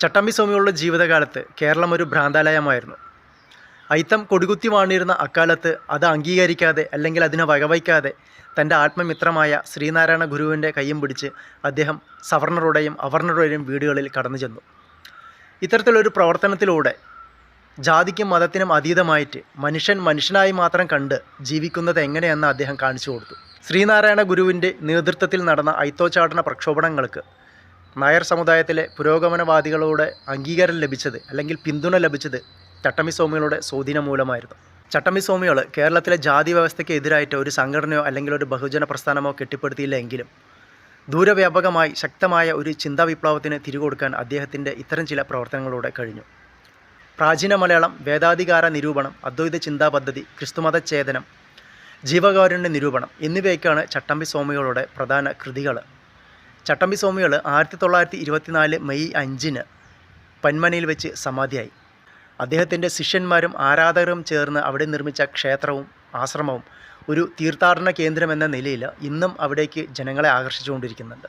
ചട്ടമ്പി സ്വാമികളുടെ ജീവിതകാലത്ത് കേരളം ഒരു ഭ്രാന്താലയമായിരുന്നു. അയിത്തം കൊടികുത്തി വാണിരുന്ന അക്കാലത്ത് അത് അംഗീകരിക്കാതെ അല്ലെങ്കിൽ അതിനെ വകവയ്ക്കാതെ തന്റെ ആത്മമിത്രമായ ശ്രീനാരായണ ഗുരുവിന്റെ കൈയും പിടിച്ച് അദ്ദേഹം സവർണറുടെയും അവർണറുടെയും വീടുകളിൽ കടന്നു ചെന്നു. ഇത്തരത്തിലൊരു പ്രവർത്തനത്തിലൂടെ ജാതിക്കും മതത്തിനും അതീതമായിട്ട് മനുഷ്യൻ മനുഷ്യനായി മാത്രം കണ്ട് ജീവിക്കുന്നത് എങ്ങനെയെന്ന് അദ്ദേഹം കാണിച്ചു കൊടുത്തു. ശ്രീനാരായണ ഗുരുവിന്റെ നേതൃത്വത്തിൽ നടന്ന ഐത്തോച്ചാടന പ്രക്ഷോഭണങ്ങൾക്ക് നായർ സമുദായത്തിലെ പുരോഗമനവാദികളോട് അംഗീകാരം ലഭിച്ചത് അല്ലെങ്കിൽ പിന്തുണ ലഭിച്ചത് ചട്ടമ്പി സ്വാമികളുടെ സ്വാധീനം മൂലമായിരുന്നു. ചട്ടമ്പി സ്വാമികൾ കേരളത്തിലെ ജാതി വ്യവസ്ഥയ്ക്ക് എതിരായിട്ട് ഒരു സംഘടനയോ അല്ലെങ്കിൽ ഒരു ബഹുജന പ്രസ്ഥാനമോ കെട്ടിപ്പടുത്തിയില്ലെങ്കിലും ദൂരവ്യാപകമായി ശക്തമായ ഒരു ചിന്താ വിപ്ലവത്തിന് തിരികൊടുക്കാൻ അദ്ദേഹത്തിന്റെ ഇത്തരം ചില പ്രവർത്തനങ്ങളിലൂടെ കഴിഞ്ഞു. പ്രാചീന മലയാളം വേദാധികാര നിരൂപണം അദ്വൈത ചിന്താ പദ്ധതി ക്രിസ്തുമത ചേതനം ജീവകാരുണ്യ നിരൂപണം എന്നിവയൊക്കെയാണ് ചട്ടമ്പി സ്വാമികളുടെ പ്രധാന കൃതികൾ ചട്ടമ്പി സ്വാമികൾ ആയിരത്തി തൊള്ളായിരത്തി ഇരുപത്തിനാല് മെയ് അഞ്ചിന് പന്മനയിൽ വെച്ച് സമാധിയായി. അദ്ദേഹത്തിന്റെ ശിഷ്യന്മാരും ആരാധകരും ചേർന്ന് അവിടെ നിർമ്മിച്ച ക്ഷേത്രവും ആശ്രമവും ഒരു തീർത്ഥാടന കേന്ദ്രം എന്ന നിലയിൽ ഇന്നും അവിടേക്ക് ജനങ്ങളെ ആകർഷിച്ചുകൊണ്ടിരിക്കുന്നുണ്ട്.